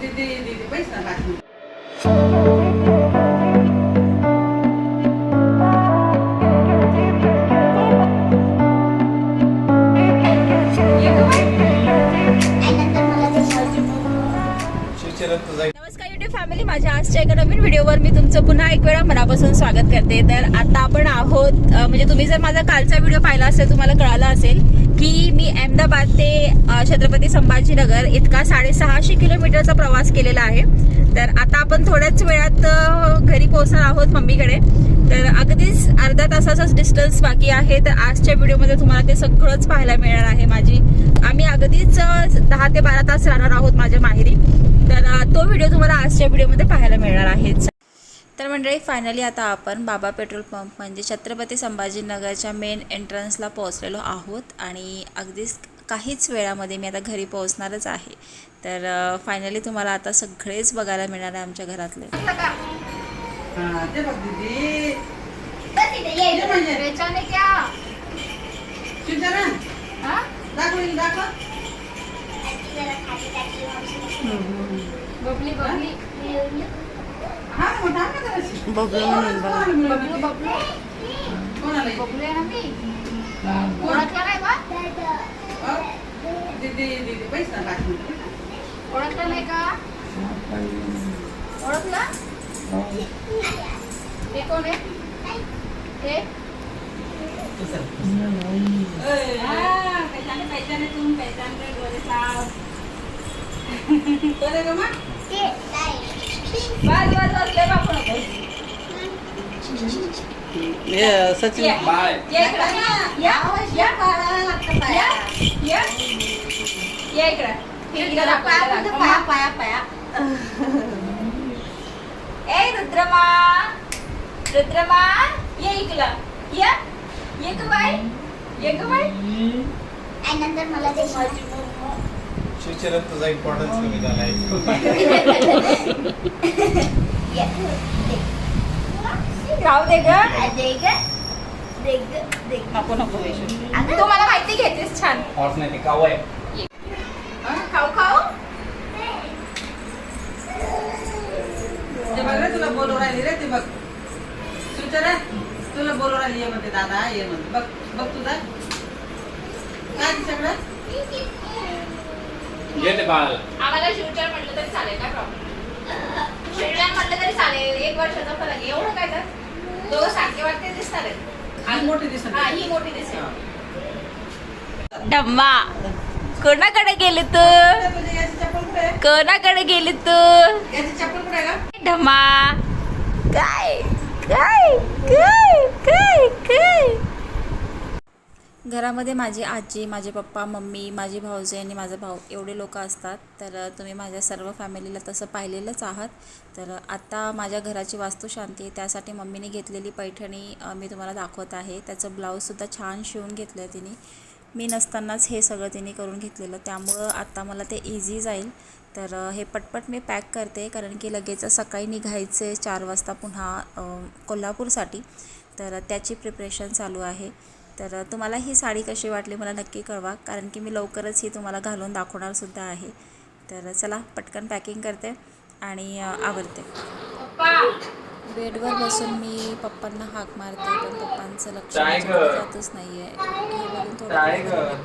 दीदी दीदी पैसा नमस्कार युट्यूब फॅमिली माझ्या आजच्या एका नवीन व्हिडिओवर मी तुमचं पुन्हा एक वेळा मनापासून स्वागत करते. तर आता आपण आहोत म्हणजे तुम्ही जर माझा कालचा व्हिडिओ पाहिला असेल तुम्हाला कळालं असेल की मी अहमदाबाद ते छत्रपती संभाजीनगर इतका साडेसहाशे किलोमीटरचा प्रवास केलेला आहे. तर आता आपण थोड्याच वेळात घरी पोहोचणार आहोत मम्मीकडे. तर अगदीच अर्धा तासाचाच डिस्टन्स बाकी आहे. तर आजच्या व्हिडिओमध्ये तुम्हाला ते सगळंच पाहायला मिळणार आहे माझी. आम्ही अगदीच दहा ते बारा तास राहणार आहोत माझ्या माहेरी. तर तो व्हिडिओ तुम्हाला आजच्या व्हिडिओमध्ये पाहायला मिळणार आहे. तर मंडळी फायनली आता आपण बाबा पेट्रोल पंप म्हणजे छत्रपती संभाजीनगरच्या मेन एंट्रन्सला पोहोचलेलो आहोत आणि अगदीच काहीच वेळामध्ये मी आता घरी पोहोचणारच आहे. तर फायनली तुम्हाला आता सगळेच बघायला मिळणार आहे आमच्या घरातले. बबली बबली. बबलू म्हणून बघा. बबलू बबलू कोणाला ये? बबलू आहे ना मी कोण? ओळखलं नाही बा अ, दीदी दीदी पैसा टाकून ओळखलं नाही का ओळखलं हे कोण आहे हे कोण आहे ग मग? ये, सचिन या इकडं. या, या. या, या. या इकडं. हे इकडं दाखव, इकडं दाखव. ए रुद्रमा. रुद्रमा. ये इकडं. या. ये ग बाई. ये ग बाई. फ्युचरात तुझा इम्पॉर्टन्स कमी झालाय. राहू दे ग. नको नको. तू मला माहिती घेतेस छान. हॉर्स नाही ते काव आहे. हा, खाऊ खाऊ? ते बघ रे तुला बोलू राहिली रे ते बघ. सुचरा तुला बोलू राहिली ये म्हणते दादा ये म्हणते. बघ बघ तुझा. काय तिच्याकडं? घे ते बाळ. आम्हाला फ्युचर म्हटलं तरी चालेल काय प्रॉब्लेम फ्युचर म्हटलं तरी चालेल. एक वर्षाचा फरक. एवढं काय तर? दोघं सारखे वाटते दिसणार. आहेत आज मोठी दिसत हा ही मोठी दिसेल. डम्मा कोणाकडे गेली तू? तुझी याची चप्पल कुठे आहे? कोणाकडे गेली तू? याची चप्पल कुठे आहे का डम्मा काय काय काय काय काय घरामध्ये माझी आजी माझे पप्पा मम्मी माझी भाऊजी आणि माझा भाऊ एवढे लोक असतात. तर तुम्ही माझ्या सर्व फॅमिलीला तसं पाहिलेलंच आहात. तर आत्ता माझ्या घराची वास्तुशांती आहे. त्यासाठी मम्मीने घेतलेली पैठणी मी तुम्हाला दाखवत आहे. त्याचं ब्लाऊजसुद्धा छान शिवून घेतलं आहे तिने. मी नसतानाच हे सगळं तिने करून घेतलेलं. त्यामुळं आत्ता मला ते इझी जाईल. तर हे पटपट मी पॅक करते. कारण की लगेच सकाळी निघायचे चार वाजता पुन्हा कोल्हापूरसाठी. तर त्याची प्रिपरेशन चालू आहे. तर तुम्हाला ही साडी कशी वाटली मला नक्की कळवा कारण की मी लवकरच ही तुम्हाला घालून दाखवणार सुद्धा आहे तर चला पटकन पॅकिंग करते आणि अ, आवरते बेडवर बसून मी पप्पांना हाक मारते पण पप्पांचं लक्ष? जातच नाही आहे हे बघून थोडं?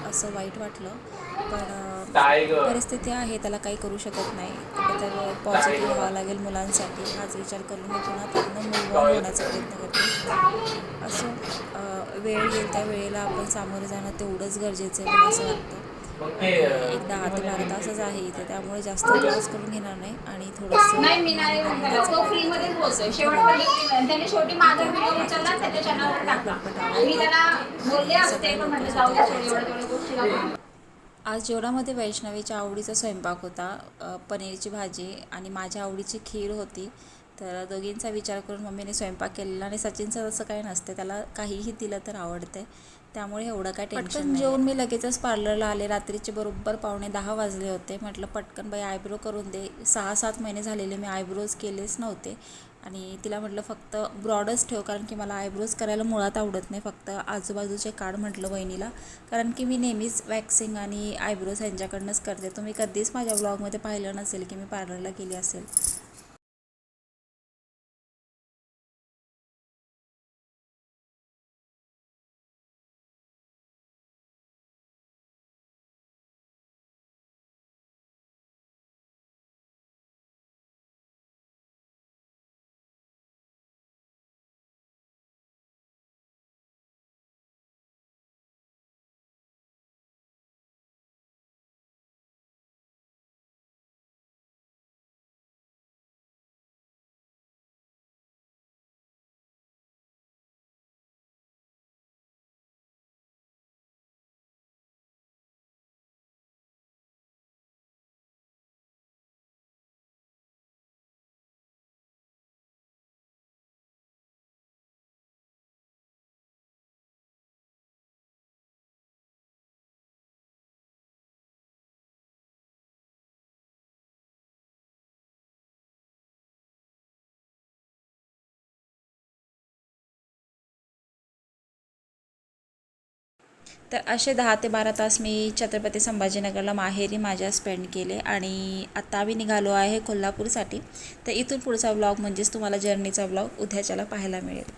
असं वाईट वाटलं पण परिस्थिती आहे त्याला काही करू शकत नाही. कुठेतरी पॉझिटिव्ह व्हावं लागेल मुलांसाठी. हाच विचार करून मी पुन्हा त्यातनं मूव ऑन होण्याचा प्रयत्न करते. असं वेळ येईल त्या वेळेला आपण सामोरं जाणं तेवढंच गरजेचं आहे मला असं वाटतं. मग ते आणि एक दहा ते बारा तासच आहे इथे त्यामुळे जास्त त्रास करून घेणार नाही आणि थोडंसं नाही मी नाही म्हणणार. तो फ्री मध्येच बोलतोय शेवटपर्यंत त्यांनी शेवटी माझा व्हिडिओ उचलला त्याच्या चॅनलवर टाकला. मी त्यांना बोलले असते पण म्हणलं जाऊ दे सोड, एवढ्या तेवढ्या गोष्टी दाखवून. आज जेवणामध्ये वैष्णवीच्या आवडीचा स्वयंपाक होता पनीरची भाजी आणि माझ्या आवडीची खीर होती. तर दोघींचा विचार करून मम्मीने स्वयंपाक केलेला आणि सचिनचं तसं काही नसतं त्याला काहीही दिलं तर आवडतंय. त्यामुळे एवढं काय टेन्शन जेवून मी लगेचच पार्लरला आले. रात्रीचे बरोबर पावणे दहा वाजले होते. म्हटलं पटकन बाई आयब्रो करून दे. सहा सात महिने झालेले मी आयब्रोज केलेच नव्हते. आणि तिला म्हटलं फक्त ब्रॉडच ठेव कारण की मला आयब्रोज करायला मुळात आवडत नाही फक्त आजूबाजूचे काढ म्हटलं वहिनीला. कारण की मी नेहमीच वॅक्सिंग आणि आयब्रोज यांच्याकडनंच करते. तुम्ही कधीच माझ्या ब्लॉगमध्ये पाहिलं नसेल की मी पार्लरला गेली असेल. तर असे दहा ते बारा तास मी छत्रपती संभाजीनगरला माहेरी माझ्या स्पेंड केले आणि आता आम्ही निघालो आहे कोल्हापूरसाठी. तर इथून पुढचा ब्लॉग म्हणजेच तुम्हाला जर्नीचा ब्लॉग उद्याच्याला पाहायला मिळेल.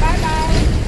Bye bye